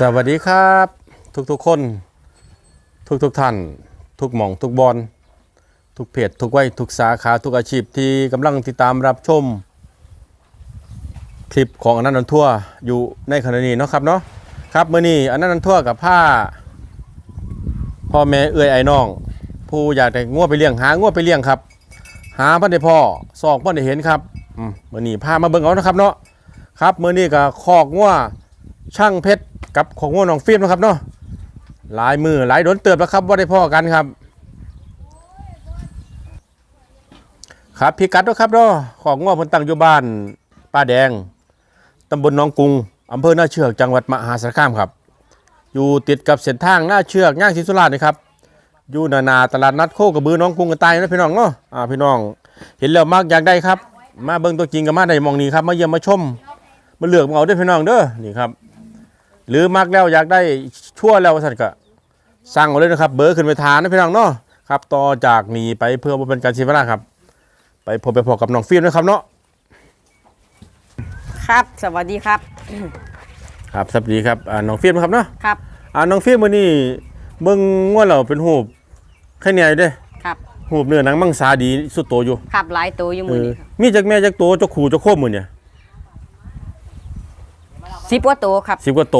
สวัสดีครับ ทุกๆคน ทุกๆท่าน ทุกหม่องทุกบอลทุกเพจทุกวัยทุกสาขาทุกอาชีพที่กำลังติดตามรับชม คลิปของอนันต์ทัวร์อยู่ในขณะนี้เนาะครับเนาะครับเมื่อนี้อนันต์ทัวร์กับผ้าพ่อแม่เอื้อยไอ้น้อง ผู้อยากได้งัวไปเลี้ยงหางัวไปเลี้ยงครับ หาพ่อได้พ่อซอกพ่อได้เห็นครับอืมมื่อนี้พามาเบิ่งเอานะครับเนาะครับเมื่อนี้ก็คอกงัว ช่างเพชรกับของง่วน้องฟิล์มนะครับเนาะหลายมือหลายโดนเติบแล้วครับว่าได้พ่อกันครับ ครับพี่กัดด้วยครับเนาะของง่วพนตังอยู่บ้านป้าแดงตำบลหนองกรุงอำเภอหน้าเชือกจังหวัดมหาสารคามครับ อยู่ติดกับเส้นทางหน้าเชือกย่างศรีสุราษฎร์นะครับอยู่นานาตลาดนัดโคกระบือน้องกรุงกันตายนะพี่น้องเนาะอ่าพี่น้อง เห็นแล้วมากอยากได้ครับ มาเบิ่งตัวจริงกับมาได้มองนี้ครับ มาเยี่ยมมาชม มาเลือกมาเอาด้วยพี่น้องเด้อนี่ครับ หรือมักแล้วอยากได้ชั่วแล้วสัตว์ก็สั่งเอาเลยนะครับ เบอร์ขึ้นไปทานนะพี่น้องเนาะครับต่อจากนี้ไปเพื่อบ่เป็นการเสียเวลาครับ ไปพบไปพบกับน้องฟิล์มนะครับเนาะครับ สวัสดีครับ ครับสวัสดีครับอ่าน้องฟิล์มนะครับเนาะครับอ่าน้องฟิล์มมื้อนี้เบิ่งง่วนเราเป็นหูบแค่เนี่ยอยู่เด้ครับหูบเนื้อหนังมังสาดีสุดโตอยู่ครับหลายตัวอยู่เอมืออนี้ครับมีจักแม่จักโตจักขู่จักโคบมื้อเนี่ย สิบกว่าตัวครับ10กว่าโต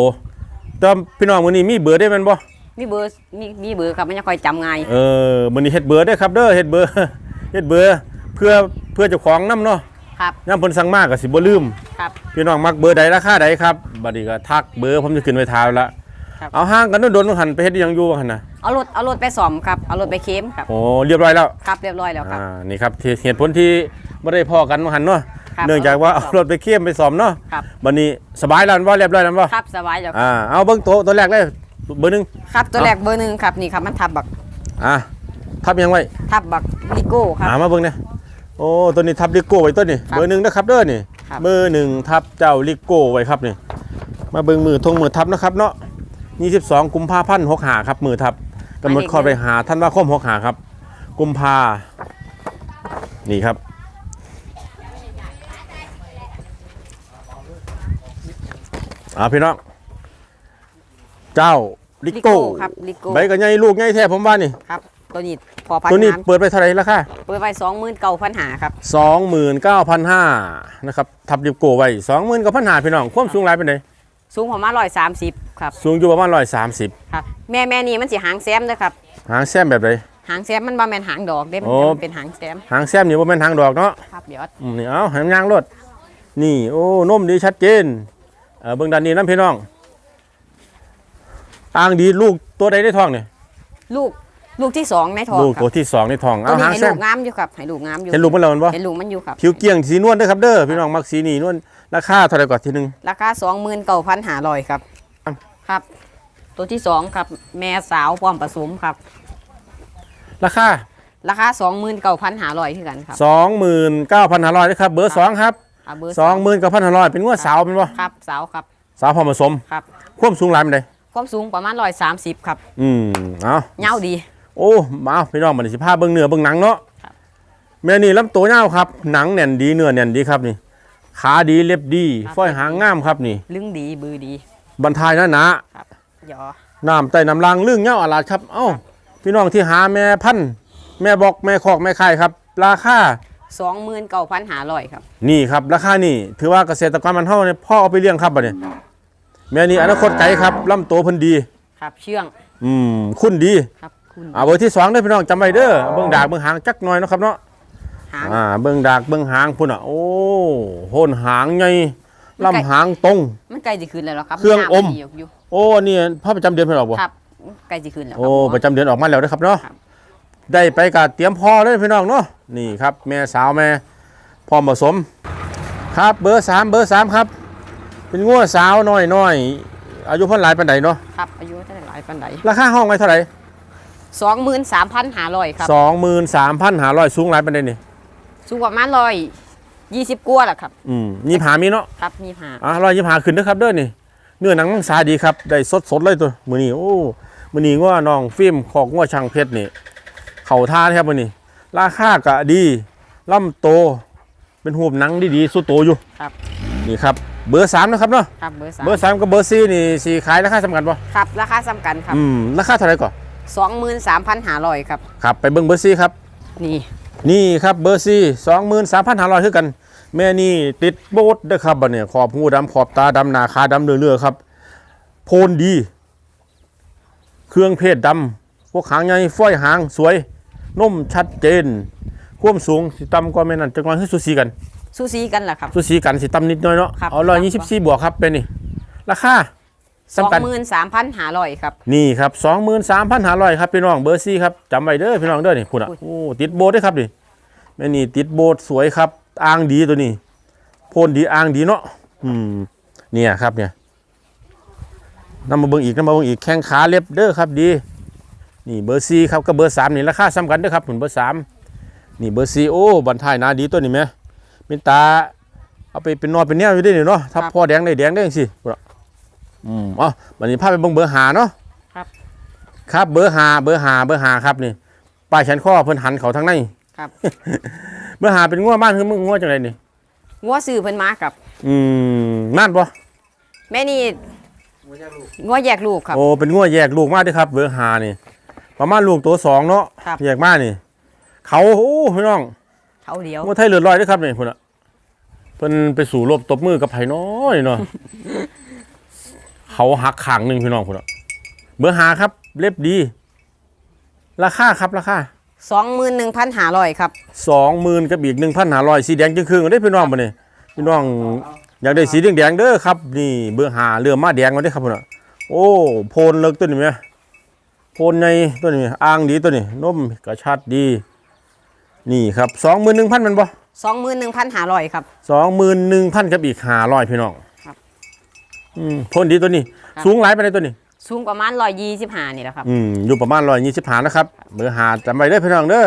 แต่ว่าพี่น้องมื้อนี้มีเบอร์ได้แม่นบ่มีเบอร์มีมีเบอร์ครับมันจะคอยจำง่ายเออมื้อนี้เฮ็ดเบอร์ได้อครับเด้อเฮ็ดเบอร์เฮ็ดเบอร์เพื่อเพื่อเจ้าของนํเนาะครับย่ามเพิ่นสั่งมากก็สิบ่ลืม ครับ พี่น้องมักเบอร์ใดราคาใดครับบัดนี้ก็ทักเบอร์ผมจะขึ้นไว้ทาวละครับ เอาห้างกันโดนๆหันไปเฮ็ดอิหยังอยู่หั่นน่ะเอารถเอารถไปซ่อมครับเอารถไปเค็มครับโอ้เรียบร้อยแล้ว ครับเรียบร้อยแล้วครับ อ่า นี่ครับที่เหตุผลที่บ่ได้พอกันหันเนาะ ครับ เนื่องจากว่าเอาเอารถรถไปเคี่ยมไปซ่อมเนาะครับบัดนี้สบายแล้วบ่เรียบร้อยแล้วบ่ครับสบายแล้วครับอ่าเอาเบิ่งโตะตัวแรกเลยเบอร์หนึงครับตัวแรกเบอร์หนึ่งครับนี่ครับมันทับบักอ่าทับยังไว้ทับบักลิโก้ครับอ่ามาเบิ่งเนี่ยโอ้ตัวนี้ทับลิโก้ไว้ตัวนี้ครับเบอร์หนึ่งนะครับเด้อนี่ครับ เบอร์หนึ่งทับเจ้าลิโก้ไว้ครับนี่มาเบิ่งมือทงมือทับนะครับเนาะ22กุมภาพันธ์65ครับมือทับกำหนดข้อไปหาท่านว่าคม65ครับ กุมภานี่ครับ อ่าพี่น้อง เจ้าลิโก้ ครับลิโก้ ใบกันใหญ่ลูกใหญ่แท้ผมว่านี่ ครับ ตัวนี้พอพันตัวนี้น้เปิดไปเท่าไหร่ราคาำเปิดไว้สองหมื่นเก้าพันหาครับสองหมื่นเก้าพันห้านะครับทับลิโก้ไว้สองหมื่นกับพันห้าพี่น้อง ความสูงหลายเป็นไงสูงประมาณร้อยสามสิบครับ สูงอยู่ประมาณร้อยสามสิบครับ แม่แม่นี่มันสิหางแซมนะครับ หางแซมแบบไรหางแซมมันบ่แม่นหางดอกเด้มันโอ้จะมันเป็นหางแซม หางแซมนี่ว่าเป็นหางดอกเนาะ ครับเดี๋ยวอืมนี่เอาหางยางรถนี่ โอ้นมดีชัดเจน เออเบื้องด้านนี้น้ำพี่น้องอ่างดีลูกตัวใดได้ทองเนี่ยลูกลูกที่สองในท้องลูกครัตัวบที่สองในทองตัวเอานี้หางให้แซลูมกงามอยู่ครับให้ลูกงามอยู่เห็นลูกมันแล้วมันบ่เห็นลูกมันอยู่ครับผิวเกลี้ยงสีนวลเด้อครับเด้อพี่น้องมักสีนี่นวลราคาเท่าไหร่กว่าทีหนึงราคาสองหมื่นเก้าพันหาอยครับครับครับ ตัวที่สองครับแม่สาวพร้อมผสมครับ ราคาราคาสองหมื่นเก้าพันหาอยคือกันครับสองหมื่นเก้าพันห้าร้อยนะครับเบอร์สองครับ อ่าเบอร์สองหมื่นเก้าพันห้าร้อยเป็นงวดสาวเป็นบ่ครับสาวครับสาวพอผสมครับความสูงหลายเป็นไดความสูงประมาณร้อยสามสิบครับอืมเอาเงาวดี โอ้มาพี่น้องมันสิพาเบิ่งเนื้อเบิ่งหนังเนาะครับแม่นี่ลำตัวยาวครับ หนังแน่นดีเนื้อแน่นดีครับนี่ ขาดีเล็บดีฝ้อยหางงามครับนี่ ลึงดีบือดีบรรทายหนะหนาครับหยอน้ำใต้น้ำลางลึ่งเงาอาลาดครับ เอ้าพี่น้องที่หาแม่พันธุ์แม่บอกแม่คอกแม่ไข่ครับ ราคา สองหมื่นเก้าพันหาอยครับ นี่ครับราคานี่ถือว่าเกษตรกรมันเฮาเนี่ยพ่อเอาไปเลี้ยงครับบัดนี้แม่นี่อนาคตไกลครับลำตัวเพิ่นดี ครับเชื่อง อืมคุณดีครับคุณอ่าเบอร์ที่สองเด้อพี่น้องจำไว้เด้อเบิ่งดากเบิ่งหางจักหน่อยเนาะครับเนาะหางอ่าเบิ่งดากเบิ่งหางพุ่นอะโอ้โหนหางใหญ่ลำหางตรง มันใกล้จะคืนแล้วเหรอครับ เครื่องอมน้ำนอยู่อยู่โอ้นี่พ่อประจำเดือนเพิ่นออกบ่ครับใกล้จะคืนแล้วคโอ้รับประจำเดือนออกมาแล้วนะครับเนาะครับ ได้ไปกะเตรียมพ่อเลยพี่น้องเนาะนี่ครับแม่สาวแม่พร้อมผสม ครับเบอร์สามเบอร์สามครับ เป็นงัวสาวน้อยน้อยอายุเพิ่นหลายปานใดเนาะครับอายุจะได้หลายปันใดราคาห้องไว้เท่าไหร่สองหมื่นสามพันหาอยครับสองหมื่นสามพันหาร้อยสูงหลายปานใดนี่สูงประมาณร้อยยี่สิบกว่าแหละครับอืมยี่หามีเนาะครับมีหาอะร้อยยี่หาขึ้นเด้อครับเด้อนี่เนื้อหนังมังสาดีครับได้สดสดๆเลยตัวมื้อนี้โอ้มื้อนี้งัวน้องฟิล์มของงัวช่างเพชรนี่ เข่าท่านะครับมื้อนี้ ราคากะดีลำโต เป็นหูบหนังดีๆสุดโตอยู่ครับ นี่ครับเบอร์สามนะครับเนาะครับเบอร์สามเบอร์สามกับเบอร์สี่นี่สีขายราคาสำคัญป่ะครับราคาสำคัญครับอืมราคาเท่าไหร่ก่อนสองหมื่นสามพันห้าร้อยครับครับไปเบิ่งเบอร์สี่ครับนี่นี่ครับเบอร์สี่สองหมื่นสามพันห้าร้อยคือกัน แม่นี่ติดโบดเด้อครับบัดเนี่ยขอบหูดำขอบตาดำหนาขาดำเรื่อยๆครับ โพนดี เครื่องเพศดำพวกหางใหญ่ฝ้อยหางสวย นมชัดเจนความสูงสิต่ำกว่าแม่นั่นจังหวะคือสูสีกันซูซีกันแหละครับ สูสีกันสิต่ำนิดหน้อยเนาะครับ เอาร้อยยี่สิบสี่บวกครับเป็นนี่ราคาสองสำคัญ หมื่นสามพันห้าร้อยครับ นี่ครับสองหมื่นสามพันห้าร้อยครับพี่น้องเบอร์ซี่ครับจำไว้เด้อพี่น้องเด้อนี่พูดอะอุ้ย โอ้ติดโบสด้วยครับดิแม่นี่ติดโบสสวยครับอ่างดีตัวนี้โพนดีอ่างดีเนาะอืมเนี่ยครับเนี่ยนำมาเบิ่งอีกนำมาเบิ่งอีกแข้งขาเล็บเด้อครับดี นี่เบอร์ซีครับกับเบอร์สามนี่ราคาซ้ำกันเด้อครับผลเบอร์สามนี่เบอร์ซีโอ้บันทายหนาดีตัวนี้ไหมเป็นตาเอาไปเป็นนอนเป็นแนวอยู่ได้นี่เนาะถ้าพ่อแดงได้แดงได้จังสิพูดอะอืมเอ๋อวันนี้พาไปเบิ่งเบอร์หาเนาะครับครับเบอร์หาเบอร์หาเบอร์หาครับนี่ป้ายแขนข้อเพิ่นหันเขาทางในครับเบอร์หาเป็นงัวบ้านคือมึงงัวจังไดนี่งัวซื้อเพิ่นมากับ อืมนั่นบ่แม่นี่งัวแยกลูกครับโอ้เป็นงัวแยกลูกมาเด้อครับ เบอร์หานี่ ประมาณลูกตัวสองเนาะครับแยกมานี่ เขาโอ้พี่น้องเขาเดียวงัวไทยเลือดลอยเด้อครับนี่พุ่นน่ะเพิ่นไปสู่รบตบมือกับไผน้อยเนาะ เขาหักขางหนึงพี่น้องพุ่นน่ะเบอร์หาครับ เล็บดี ราคาครับราคา สองหมื่นหนึ่งพันห้าร้อยครับ สองหมื่นกับอีกหนึ่งพันห้าร้อยสีแดงจึงครึ่งได้อพี่น้องมาเนี่ยพี่น้องอยากได้สีแดงแดงๆเด้อครับ นี่เบอร์หาเรือมาแดงมาได้อครับพุ่นน่ะโอ้โพนเลิกตัวนี้ไหม โพนในตัวนี้อ่างดีตัวนี้นมกระชัดดี นี่ครับสองหมื่นหนึ่งพันมันบ่สองหมื่นหนึ่งพันห้าร้อยครับสองหมื่นหนึ่งพันกับอีกห้าร้อยพี่น้องครับอืมโพนดีตัวนี้ครับสูงหลายไปในใดตัวนี้ สูงประมาณร้อยยี่สิบห้านี่แหละครับ อืมอยู่ประมาณร้อยยี่สิบหานะครับเบอร์หาจำไว้เด้อพี่น้องเด้อ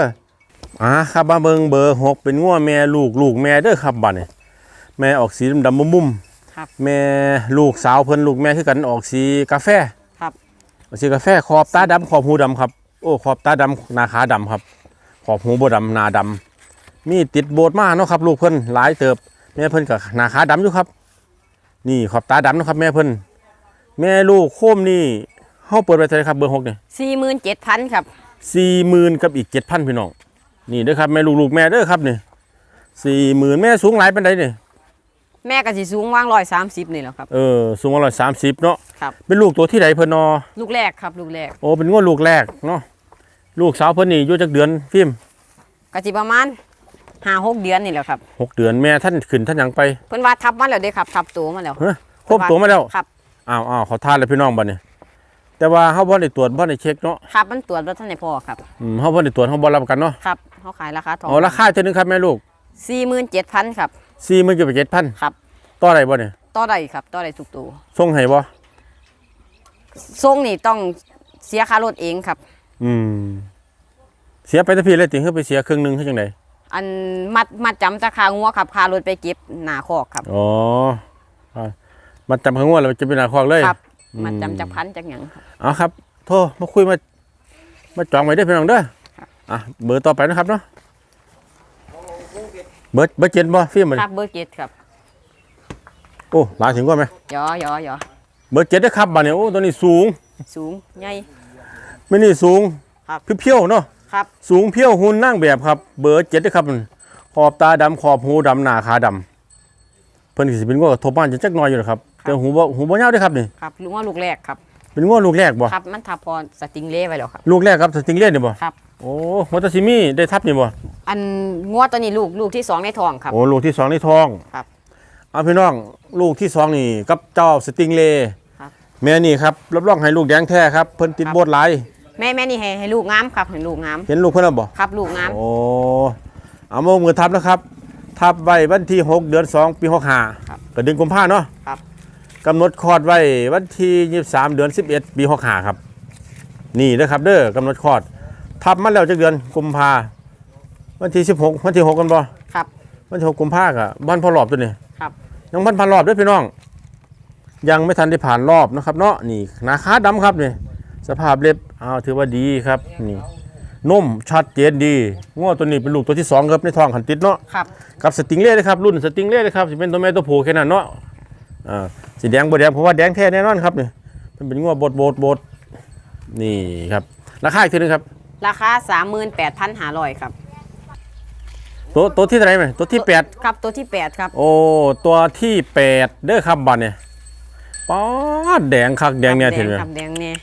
อ่าครับมาเบิงเบอร์หกเป็นง้วแม่ลูกลูกแม่เด้อครับบัดนี้แม่ออกสีดำๆมุมครับๆแม่ลูกสาวเพิ่นลูกแม่คือกันออกสีกาแฟ ครับออกสีกาแฟขอบตาดำขอบหูดำครับ โอ้ขอบตาดำหนาขาดำครับ ขอบหูบ่ดำหนาดำมีติดโบสถ์มาเนาะครับ ลูกเพิ่นหลายเติบแม่เพิ่นกับหนาขาดำอยู่ครับ นี่ขอบตาดำเนาะครับ แม่เพิ่นแม่ลูกโคมนี่เฮาเปิดไปเท่าไหร่ครับเบอร์หกนี่สี่หมื่นเจ็ดพันครับสี่หมื่นกับอีกเจ็ดพันพี่น้องนี่เด้อครับแม่ลูกลูกแม่เด้อครับนี่สี่หมื่นแม่สูงหลายเป็นไดนี่ แม่ก็สิสูงว่างร้อยสามสิบนี่แหละครับ เออสูงร้อยสามสิบเนาะครับ เป็นลูกตัวที่ไหนเพิ่นนอลูกแรกครับ ลูกแรกโอ้เป็นงวดลูกแรกเนาะลูกสาวเพิ่นนี่อยู่จักเดือนฟิล์มก็สิประมาณห้าหกเดือนนี่แหละครับหกเดือนแม่ท่านขึ้นท่านหยังไปเพิ่นว่าทับมาแล้วเด้ครับทับตัวมาแล้วเฮ้ยครบตัวมาแล้วครับอ้าวอ้าวเขาทานเลยพี่น้องบัดนี้แต่ว่าเฮาบ่ได้ตรวจบ่ได้เช็คเนาะครับมันตรวจว่าท่านไหนพอครับอืมเฮาบ่ได้ตรวจเฮาบ่รับประกันเนาะครับเขาขายราคาทองเอาราคาเท่านึงครับแม่ลูกสี่หมื่นเจ็ดพันครับ 40,000กับ7,000ครับ ต่อได้บ่เนี่ยต่อได้ครับต่อได้ทุกตัวส่งให้บ่ส่งนี่ต้องเสียค่ารถเองครับ อืม เสียไปแต่พี่เลยติคือไปเสียครึ่งหนึงคือจังไดอันมัดมัดจำราคางัวครับค่ารถไปเก็บหน้าคอกครับ อ๋ออ่ามาจำข้างว่าเราจะเป็นหนาคอกเลยครับอืมมัดจำจากพันจากหยังครับ เอาครับ โทรมาคุยมา มาจองไว้เด้อพี่น้องเด้อครับ อะเบอร์ต่อไปนะครับเนาะ เบอร์เบอร์เจ็ดบ่ฟิล์มคมัรับเบอร์เจ็ดครับโอ้หลายถึงกว่าไหมยอยอยอเบอร์เจ็ดเด้อครับบัดเนี่ยโอ้ตัวนี้สูงสูงใหญ่ ไม่นี่สูงครับ เพี้ยวๆเนาะครับสูงเพี้ยวหุ่นนั่งแบบครับ เบอร์เจ็ดเด้อครับมันขอบตาดำขอบหูดำหน้าขาดำเพิ่นสิเป็นง้อทบบ้านจะจักหน่อยอยู่นะครับแต่หูบ่หูบ่ยาวเด้อครับนี่ครับลูกว่าลูกแรกครับเป็นง้อลูกแรกบ่ครับมันทับพอสติงเล่ไว้แล้วครับ ลูกแรกครับสติงเล่นนี่บ่ครับ โอ้มอเตอร์ซิมี่ได้ทับนี่บ่ อันงัวตัวนี้ลูกลูกที่สองในท้องครับ โอ้ลูกที่สองในท้องครับเอาพี่น้องลูกที่สองนี่กับเจ้าสติงเลย์ครับแม่นี่ครับรับรองให้ลูกแดงแท้ครับเพิ่นติดครับ โบดหลายแม่แม่นี่ให้ให้ลูกงามครับให้ลูกงามเห็นลูกเพิ่นแล้วบ่ครับ ลูกงามโอ้เอามามือทับนะครับ ทับไว้วันที่ 6 เดือน 2 ปี65ก็เดือนกุมภาเนาะครับ กำหนดคลอดไว้วันที่ 23 เดือน 11 ปี65ครับ นี่เด้อครับเด้อกำหนดคลอด ทับมาแล้วจักเดือนกุมภา วันที่16วันที่6กันบ่ครับ วันที่6กุมภาก็บ้านพ่อรอบตัวนี้ครับ ยังพันพันรอบด้วยพี่น้อง ยังไม่ทันได้ผ่านรอบนะครับ เนาะนี่หนาขาดำครับนี่สภาพเล็บอ้าวถือว่าดีครับนี่นุ่มชัดเจนดีง้อตัวนี้เป็นลูกตัวที่สองครับในท้องขันติดเนาะครับ กับสติงเล่เลยครับรุ่นสติงเล่เลยครับจะเป็นตัวแม่ตัวผู้แค่นั้นเนาะอ่าสีแดงบ่แดงเพราะว่าแดงแท้แน่นอนครับนี่มันเป็นงัวบดบดบดนี่ครับราคาอีกทีนึงครับ ราคา 38,500 ครับ ตัวตัวที่เท่าไหร่ไหมตัวที่แปดครับตัวที่8ครับ โอ้ตัวที่แปดเด้อครับบัดเนี่ยป๊อดแดงคักแดงเนี่ยแดเห็นงไหมครับแดงเนี่ย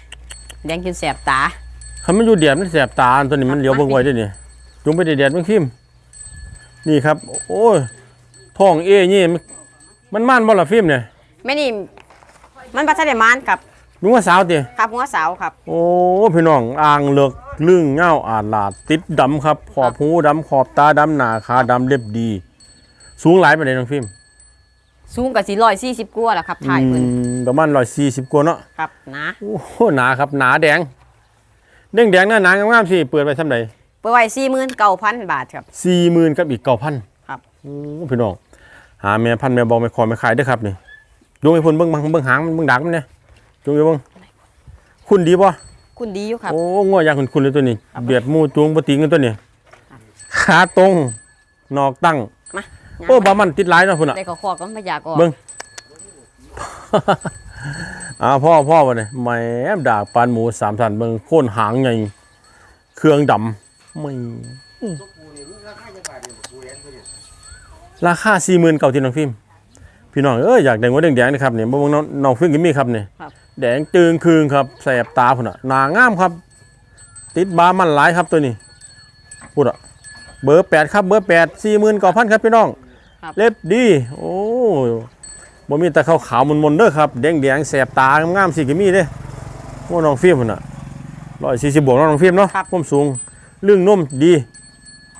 แดงจนแสบตาคันมันอยู่เดียดมันแสบตาอันตัวนี้มันเหลียวเบิ่งไว้ด้วยนี่จุงไปเดียดๆมันพิมพ์นี่ครับ โอ้ยท้องเอ้นี่มันมันม่านบ่ล่ะฟิล์มเนี่ยแม่นี่มันบัตรเดมานครับ ลุงว่าสาวติครับหัวสาวครับ โอ้พี่น้องอ่างเลือกลึ่งเง่าอาดลาดติดดำครับ ขอบหูดำขอบตาดำหน้าขาดำเล็บดี สูงหลายปานใดน้องฟิล์มสูงกับสี่ร้อยสี่สิบกว่าแหละครับถ่ายเพิ่นอืมประมาณ140กว่าเนาะครับนะโอ้โหหนาครับหนาแดงแดงแดงๆหน้าหนางามๆสิเปิดไปทำไดเปิดไว้สี่หมื่นเก้าพันบาทครับ สี่หมื่นกับอีกเก้าพันครับ โอ้พี่น้องหาแม่พันธุ์แม่บอลแม่คอแม่ขายเด้วยครับนี่ยงไอ้พนเบิ้งบังเบิ้งหางมันเบิ้งดักมันเนี่ย จงไอ้เบิ้งคุณดีป่ะคุณดีอยู่ครับ โอ้งัวยางคุณคุณเลยตัวนี้ครับเบียดหมูจูงปติงกันตัวนี้ ขาตรงนอกตั้งมาโอ้บามันติดหลายเนาะพุ่นอะได้ขอขอก็พยากออกเบิ่งอ้าวพ่อพ่อวะเนี่ยแหมดากปานหมูสามสันเบิ้งโค่นหางใหญ่เครื่องดำไม่ราคาสี่หมื่นเก่าที่น้องฟิล์มพี่น้องเอ้ยอยากได้งวดแดงๆนะครับเนี่ยบ่เบิ่งน้องน้องฟิล์มก็มีครับเนี่ยครับ แดงจึงคืงครับแสบตาพุ่นอะหนางามครับ ติดบามันหลายครับตัวนี้พูดอะเบอร์แปดครับเบอร์แปดสี่หมื่นเก้าพันครับพี่น้อง ครับ เล็บดีโอ้บ่มีแต่ขาวขาวๆมนๆเด้อครับแดงแดงๆแสบตางามๆสิก็มีเด้ว่าน้องฟิล์มพุ่นอะร้อยสี่สิบบวกเนาะน้องฟิล์มเนาะครับผมสูงเรื่องนุ่มดี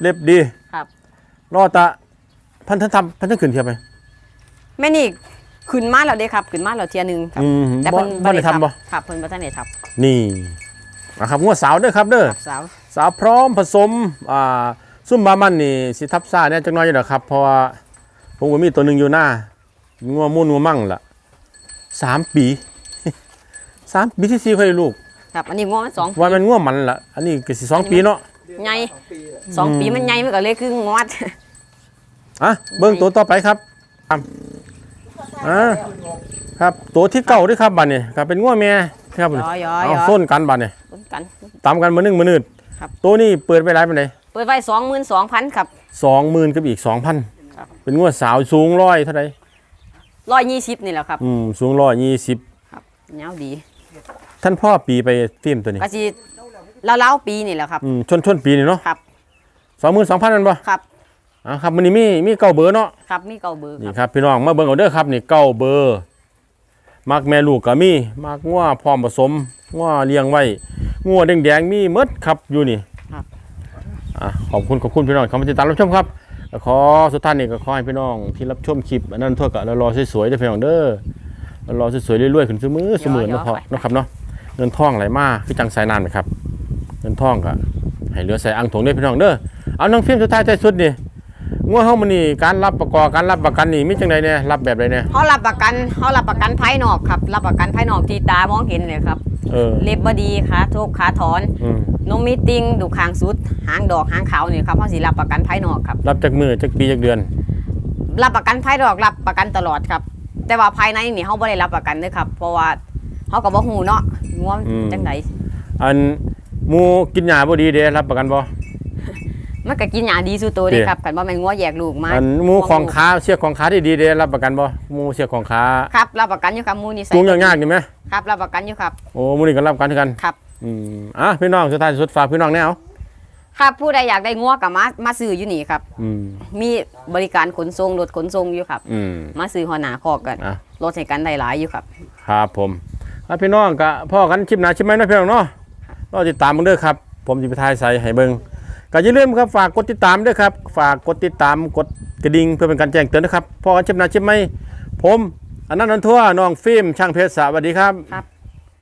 เล็บดีครับ รอตะพันธะทำพันธะขึ้นเทียบไหมแม่นี่ ขึ้นมาแล้วเด้ครับขึ้นมาแล้วเทียหนึงครับ อืมแต่บ่เพิ่นบ่ได้ทำบ่ครับเพิ่นบ่ทันได้ทนี่นะครับงวดสาวเด้อครับเด้อำครับสาว สาวพร้อมผสมอ่าซุ่มบามันนี่สิทับซ่าเนี่ยจักหน้อยอยู่ดอกครับ เพราะว่าผมก็มีตัวหนึ่งอยู่หน้างัวมุ่นงัวมั่งล่ะสามปี สามปีที่สี่เคยลูก ครับ อันนี้งอมันสองว่ามันงัวมันล่ะ อันนี้ก็สิสองปีเนาะใหญ่สองปีมันใหญ่มันก็เลยคืองอด อะเบิ้งตัวต่อไปครับครับ อ่าครับตัวที่เก่าด้วยครับบัดนี่ครับเป็นงัวแม่ครับยอยอเอายอส้นกันบัดนี่ต้นกันตามกันมือหนึ่งมือนืดครับตัวนี้เปิดไปหลายปานใดเปิดไว้สองหมื่นสองพันครับสองหมื่นกับอีกสองพันครับเป็นงัวสาวสูงร้อยเท่าไหร่ร้อยยี่สิบนี่แหละครับอืมสูงร้อยยี่สิบเงาวดี ท่านพ่อปีไปฟิล์มตัวนี้ก็สิเล่าๆปีนี่แหละครับอืมชนชนปีนี่เนาะครับสองหมื่นสองพันนั่นบ่ครับ อ่าครับมันนี้มีมีเก้าเบอร์เนาะครับมีเก่าเบอร์คนี่รับครับพี่น้องมาเบิ่งเอาเด้อครับนี่เก้าเบอร์มักแม่ลูกก็มีมักงัวพร้อมผสมงัวเลี้ยงไว้งัวแดงๆมีหมดครับอยู่นี่ครับอะขอบคุณขอบคุณพี่น้องที่มาติดตามรับชมครับแล้วขอสุดท้ายนี่ก็ขอให้พี่น้องที่รับชมคลิปอันนั้นทั่วกับแล้วรอสวยๆเด้อพี่น้องเด้อแล้วรอสวยๆเรื่อยๆขึ้นเสมอเสมอเนาะพอเนาะครับเนาะเงินทองไหลมาคือจังสายน้ำนะครับ เงินทองก็ให้เหลือใส่อ่างถงได้พี่น้องเด้อเอาน้องฟิล์มสุดท้ายใจสุดนี่ งัวเฮามันนี่การรับประกอบการรับประกันนี่มีจังไดเนี่ยรับแบบใดเนี่ยเขารับประกันเขารับประกันภายนอกครับ รับประกันภายนอกที่ตามองเห็นเลยครับเออเล็บบดีขาทุกขาถอนอืมนมมีติงดูคางสุด หางดอกหางขาวนี่ครับเขาสิรับประกันภายนอกครับ รับจากมือจากปีจากเดือนรับประกันภายนอกรับประกันตลอดครับ แต่ว่าภายในนี่เขาไม่ได้รับประกันเด้อครับ เพราะว่าเขาก็บ่ฮู้เนาะง่วงจังไดอันหมูกินหญ้าบ่ดีเด้รับประกันบ่ มันก็กินหยาดีสู่ตัวเด้ครับกันว่าแม่นงัวแยกลูกมาอันหมูของขาเชือกของขาที่ดีเด้รับประกันบ่หมูเชือกของขาครับรับประกันอยู่ครับหมูนี่ใส่จูงยากๆนี่ไหมครับรับประกันอยู่ครับโอ้หมูนี่ก็รับประกันคือกันครับอืมอะพี่น้องสุดท้ายสุดฝากพี่น้องแนวครับผู้ใดอยากได้งัวก็มามาซื้ออยู่นี่ครับอืมมีบริการขนส่งรถขนส่งอยู่ครับอืมมาซื้อหอหนาคอกกันอะรถให้กันได้หลายอยู่ครับ ครับผมอะพี่น้องก็พ่อกันคลิปหน้าคลิปไหมนะพี่น้องเนาะรอติดตามมึงเด้อครับ ผมจะไปถ่ายใส่ให้เบิ่ง ก็อย่าลืมครับฝากกดติดตามด้วยครับ ฝากกดติดตามกดกระดิ่งเพื่อเป็นการแจ้งเตือนนะครับพ่อกันคลิปหน้าชิมไหมผมอันนั้นนันทั่วน้องฟิล์มช่างเพชรสวัสดีครับ ครับ